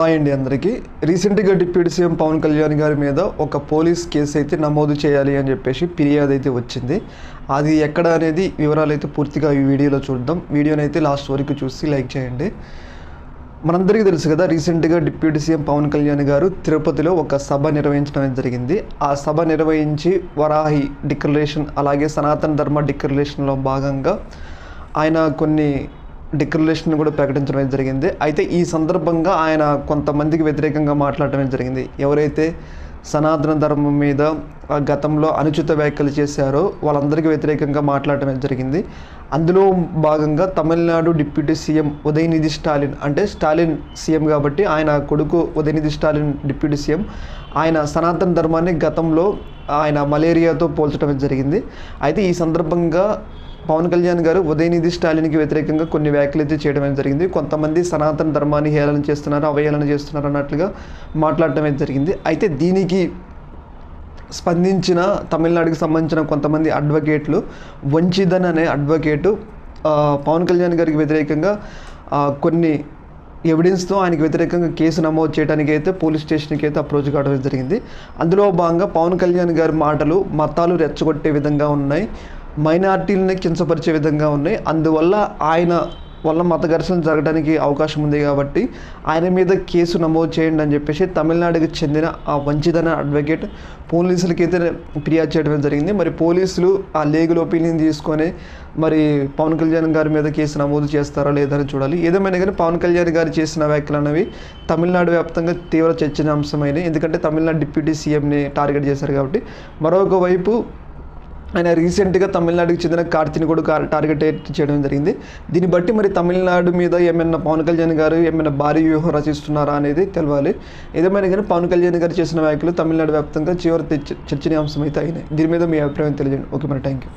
Hi అండి అందరికీ. రీసెంట్గా డిప్యూటీ సీఎం పవన్ కళ్యాణ్ గారి మీద ఒక పోలీస్ కేసు అయితే నమోదు చేయాలి అని చెప్పేసి ఫిర్యాదు అయితే వచ్చింది. అది ఎక్కడ అనేది వివరాలు అయితే పూర్తిగా ఈ వీడియోలో చూద్దాం. వీడియోని అయితే లాస్ట్ వరకు చూసి లైక్ చేయండి. మనందరికీ తెలుసు కదా రీసెంట్గా డిప్యూటీ సీఎం పవన్ కళ్యాణ్ గారు తిరుపతిలో ఒక సభ నిర్వహించడం జరిగింది. ఆ సభ నిర్వహించి వరాహి డిక్లరేషన్ అలాగే సనాతన ధర్మ డిక్లరేషన్లో భాగంగా ఆయన కొన్ని డిక్లరేషన్ కూడా ప్రకటించడం జరిగింది. అయితే ఈ సందర్భంగా ఆయన కొంతమందికి వ్యతిరేకంగా మాట్లాడటం జరిగింది. ఎవరైతే సనాతన ధర్మం మీద ఆ గతంలో అనుచిత వ్యాఖ్యలు చేశారో వాళ్ళందరికీ వ్యతిరేకంగా మాట్లాడటం జరిగింది. అందులో భాగంగా తమిళనాడు డిప్యూటీ సీఎం ఉదయనిధి స్టాలిన్ అంటే స్టాలిన్ సీఎం కాబట్టి ఆయన కొడుకు ఉదయనిధి స్టాలిన్ డిప్యూటీ సీఎం. ఆయన సనాతన ధర్మాన్ని గతంలో ఆయన మలేరియాతో పోల్చడం జరిగింది. అయితే ఈ సందర్భంగా పవన్ కళ్యాణ్ గారు ఉదయనిధి స్టాలిన్కి వ్యతిరేకంగా కొన్ని వ్యాఖ్యలు అయితే చేయడం అనేది జరిగింది. కొంతమంది సనాతన ధర్మాన్ని హేళన చేస్తున్నారు అవహేళన చేస్తున్నారు అన్నట్లుగా మాట్లాడటం అయితే జరిగింది. అయితే దీనికి స్పందించిన తమిళనాడుకి సంబంధించిన కొంతమంది అడ్వకేట్లు వంచిదన్ అనే అడ్వకేటు పవన్ కళ్యాణ్ గారికి వ్యతిరేకంగా కొన్ని ఎవిడెన్స్తో ఆయనకి వ్యతిరేకంగా కేసు నమోదు చేయడానికి అయితే పోలీస్ స్టేషన్కి అయితే అప్రోచ్ కావడం జరిగింది. అందులో భాగంగా పవన్ కళ్యాణ్ గారి మాటలు మతాలు రెచ్చగొట్టే విధంగా ఉన్నాయి. మైనార్టీలని కించపరిచే విధంగా ఉన్నాయి. అందువల్ల ఆయన వల్ల మత ఘర్షణ జరగడానికి అవకాశం ఉంది కాబట్టి ఆయన మీద కేసు నమోదు చేయండి అని చెప్పేసి తమిళనాడుకి చెందిన ఆ వంచిదన అడ్వకేట్ పోలీసులకి అయితే ఫిర్యాదు చేయడం జరిగింది. మరి పోలీసులు ఆ లీగల్ ఒపీనియన్ తీసుకొని మరి పవన్ కళ్యాణ్ గారి మీద కేసు నమోదు చేస్తారా లేదని చూడాలి. ఏదేమైనా కానీ పవన్ కళ్యాణ్ గారు చేసిన వ్యాఖ్యలు అనేవి తమిళనాడు వ్యాప్తంగా తీవ్ర చర్చనీయాంశమైనవి. ఎందుకంటే తమిళనాడు డిప్యూటీ సీఎంని టార్గెట్ చేశారు కాబట్టి మరొక వైపు ఆయన రీసెంట్గా తమిళనాడుకి చెందిన కార్తీని కూడా టార్గెట్ చేయడం జరిగింది. దీన్ని బట్టి మరి తమిళనాడు మీద ఏమైనా పవన్ కళ్యాణ్ గారు ఏమైనా భారీ వ్యూహం రచిస్తున్నారా అనేది తెలవాలి. ఏదేమైనా కానీ పవన్ కళ్యాణ్ గారు చేసిన వ్యాఖ్యలు తమిళనాడు వ్యాప్తంగా చివరి చర్చనీయాంశం అయితే అయినాయి. దీని మీద మీ అభిప్రాయం తెలియజేయండి. ఓకే మరి థ్యాంక్ యూ